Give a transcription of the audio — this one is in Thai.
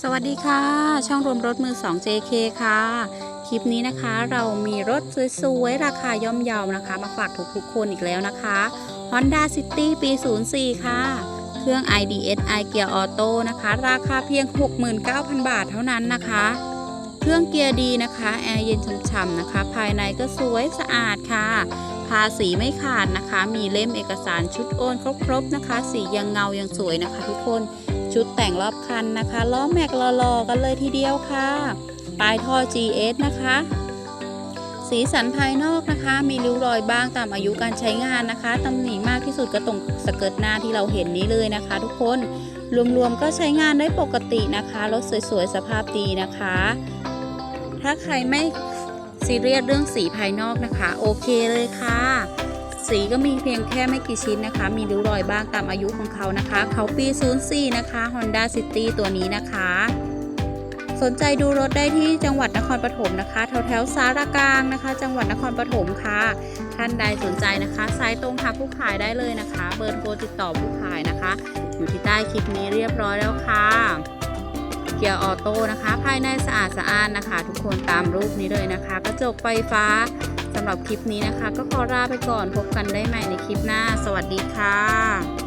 สวัสดีค่ะ ช่องรวมรถมือ 2 JK ค่ะ คลิปนี้นะคะเรามีรถสวยๆ ราคาย่อมเยาวนะคะ มาฝากทุกๆคนอีกแล้วนะคะ Honda City ปี 04 ค่ะ เครื่อง IDSi เกียร์ออโต้นะคะ ราคาเพียง 69,000 บาทเท่านั้นนะคะ เครื่องเกียร์ดีนะคะ แอร์เย็นฉ่ำๆนะคะ ภายในก็สวยสะอาดค่ะ ภาษีไม่ขาดนะคะ มีเล่มเอกสารชุดโอนครบๆนะคะ สียังเงายังสวยนะคะทุกคน ชุดแต่งรอบคันนะคะ ล้อแม็กหล่อๆกันเลยทีเดียวค่ะ ปลายท่อ GS นะคะ สีสันภายนอกนะคะ มีริ้วรอยบ้างตามอายุการใช้งานนะคะตำหนิมากที่สุดก็ตรงสเกิร์ตหน้าที่เราเห็นนี้เลยนะคะ ทุกคนรวมๆก็ใช้งานได้ปกตินะคะรถสวยๆสภาพดีนะคะ ถ้าใครไม่ซีเรียสเรื่องสีภายนอกนะคะ โอเคเลยค่ะ สีก็มีเพียงแค่ไม่กี่ชิ้นนะคะ มีริ้วรอยบ้างตามอายุของเขานะคะ เขาปี 04 นะคะ Honda City ตัวนี้นะคะ สนใจดูรถได้ที่จังหวัดนครปฐมนะคะ แถวแถวสารกลางนะคะ จังหวัดนครปฐมค่ะ ท่านใดสนใจนะคะสายตรงหาผู้ขายได้เลยนะคะ เบอร์โทรติดต่อผู้ขายนะคะ อยู่ที่ใต้คลิปนี้เรียบร้อยแล้วค่ะเกียร์ออโต้นะคะ ภายในสะอาดสะอ้านนะคะ ทุกคนตามรูปนี้เลยนะคะ กระจกไฟฟ้า สำหรับคลิปนี้นะคะ ก็ขอลาไปก่อนพบกันได้ใหม่ในคลิปหน้า สวัสดีค่ะ